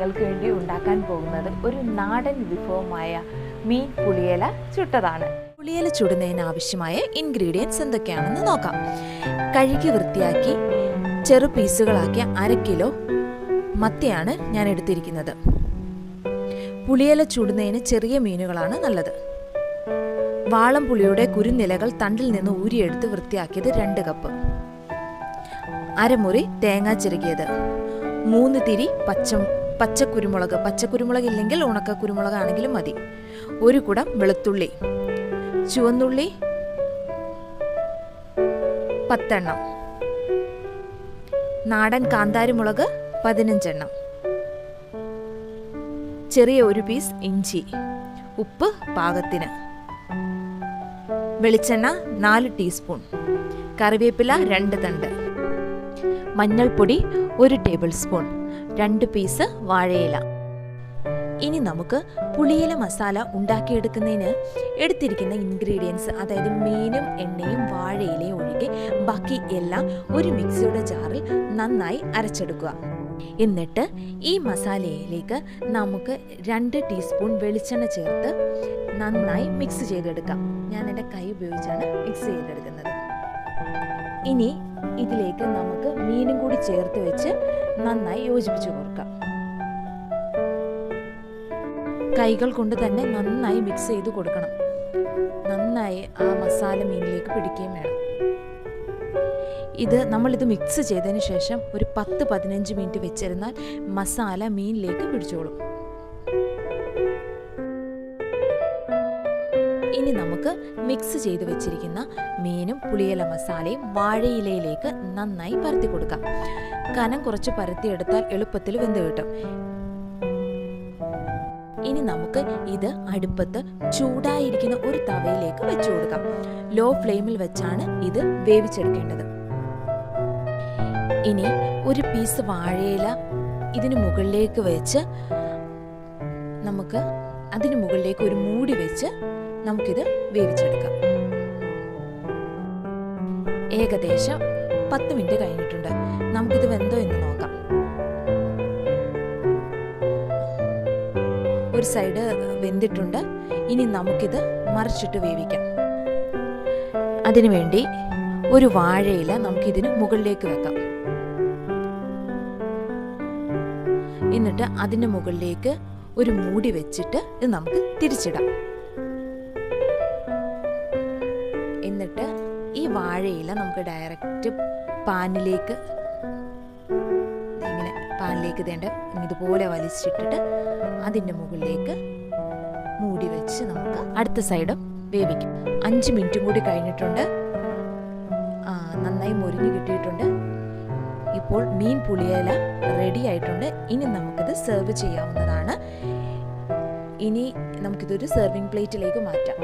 നിങ്ങൾക്ക് വേണ്ടി ഉണ്ടാക്കാൻ പോകുന്നത് ഒരു നാടൻ വിഭവമായ മീൻ പുളിയില ചുട്ടതാണ്. പുളിയില ചുടുന്നതിന് ആവശ്യമായ ഇൻഗ്രീഡിയൻസ് എന്തൊക്കെയാണെന്ന് നോക്കാം. കഴുകി വൃത്തിയാക്കി ചെറു പീസുകളാക്കിയ അര കിലോ മത്തിയാണ് ഞാൻ എടുത്തിരിക്കുന്നത്. പുളിയില ചുടുന്നതിന് ചെറിയ മീനുകളാണ് നല്ലത്. വാളം പുളിയുടെ കുരുനിലകൾ തണ്ടിൽ നിന്ന് ഊരിയെടുത്ത് വൃത്തിയാക്കിയത് രണ്ട് കപ്പ്. അരമുറി തേങ്ങ ചെറുകിയത്. മൂന്ന് തിരി പച്ച പച്ചക്കുരുമുളക്. പച്ചക്കുരുമുളക് ഇല്ലെങ്കിൽ ഉണക്ക കുരുമുളക് ആണെങ്കിലും മതി. ഒരു കുടം വെളുത്തുള്ളി ചുവന്നുള്ളി പത്തെണ്ണം. നാടൻ കാന്താരിമുളക് പതിനഞ്ചെണ്ണം. ചെറിയ ഒരു പീസ് ഇഞ്ചി ഉപ്പ് പാകത്തിന്. വെളിച്ചെണ്ണ നാല് ടീസ്പൂൺ. കറിവേപ്പില രണ്ട് തണ്ട്. മഞ്ഞൾപ്പൊടി ഒരു ടേബിൾ സ്പൂൺ രണ്ട് പീസ് വാഴയില. ഇനി നമുക്ക് പുളിയില മസാല ഉണ്ടാക്കിയെടുക്കുന്നതിന് എടുത്തിരിക്കുന്ന ഇൻഗ്രീഡിയൻസ് അതായത് മീനും എണ്ണയും വാഴയിലയും ഒഴികെ ബാക്കി എല്ലാം ഒരു മിക്സിയുടെ ജാറിൽ നന്നായി അരച്ചെടുക്കുക. എന്നിട്ട് ഈ മസാലയിലേക്ക് നമുക്ക് രണ്ട് ടീസ്പൂൺ വെളിച്ചെണ്ണ ചേർത്ത് നന്നായി മിക്സ് ചെയ്തെടുക്കാം. ഞാൻ എന്റെ കൈ ഉപയോഗിച്ചാണ് മിക്സ് ചെയ്തെടുക്കുന്നത്. ഇനി ഇതിലേക്ക് നമുക്ക് മീനും കൂടി ചേർത്ത് വെച്ച് നന്നായി യോജിപ്പിച്ച് കൊടുക്കാം കൈകൾ കൊണ്ട് തന്നെ നന്നായി മിക്സ് ചെയ്ത് കൊടുക്കണം. നന്നായി ആ മസാല മീനിലേക്ക് പിടിക്കുകയും വേണം. ഇത് നമ്മളിത് മിക്സ് ചെയ്തതിന് ശേഷം ഒരു പത്ത് പതിനഞ്ച് മിനിറ്റ് വെച്ചിരുന്നാൽ മസാല മീനിലേക്ക് പിടിച്ചോളും. ഇനി നമുക്ക് മിക്സ് ചെയ്ത് വെച്ചിരിക്കുന്ന മീനും പുളിയില മസാലയും വാഴയിലയിലേക്ക് നന്നായി പരത്തി കൊടുക്കാം. കനം കുറച്ച് പരത്തിയെടുത്താൽ എളുപ്പത്തിൽ വെന്ത് കിട്ടും. ഇനി നമുക്ക് ഇത് അടുപ്പത്ത് ചൂടായിരിക്കുന്ന ഒരു തവയിലേക്ക് വെച്ചു കൊടുക്കാം. ലോ ഫ്ലെയിമിൽ വെച്ചാണ് ഇത് വേവിച്ചെടുക്കേണ്ടത്. ഇനി ഒരു പീസ് വാഴയില ഇതിന് മുകളിലേക്ക് വെച്ച് നമുക്ക് അതിന് മുകളിലേക്ക് ഒരു മൂടി വെച്ച് നമുക്കിത് വേവിച്ചെടുക്കാം. ഏകദേശം പത്ത് മിനിറ്റ് കഴിഞ്ഞിട്ടുണ്ട്. നമുക്കിത് വെന്തോ എന്ന് നോക്കാം. ഒരു സൈഡ് വെന്തിട്ടുണ്ട്. ഇനി നമുക്കിത് മറിച്ചിട്ട് വേവിക്കാം. അതിനുവേണ്ടി ഒരു വാഴയില നമുക്കിതിന് മുകളിലേക്ക് വെക്കാം. എന്നിട്ട് അതിന്റെ മുകളിലേക്ക് ഒരു മൂടി വെച്ചിട്ട് ഇത് നമുക്ക് തിരിച്ചിടാം. എന്നിട്ട് ഈ വാഴയില നമുക്ക് ഡയറക്റ്റ് പാനിലേക്ക് ഇങ്ങനെ പാനിലേക്ക് തേണ്ട ഇതുപോലെ വലിച്ചിട്ടിട്ട് അതിന്റെ മുകളിലേക്ക് മൂടി വെച്ച് നമുക്ക് അടുത്ത സൈഡും വേവിക്കും. അഞ്ച് മിനിറ്റും കൂടി കഴിഞ്ഞിട്ടുണ്ട്. നന്നായി മുരിഞ്ഞ് കിട്ടിയിട്ടുണ്ട്. ഇപ്പോൾ മീൻ പുളിയില റെഡി ആയിട്ടുണ്ട്. ഇനി നമുക്കിത് സെർവ് ചെയ്യാവുന്നതാണ്. ഇനി നമുക്കിതൊരു സെർവിങ് പ്ലേറ്റിലേക്ക് മാറ്റാം.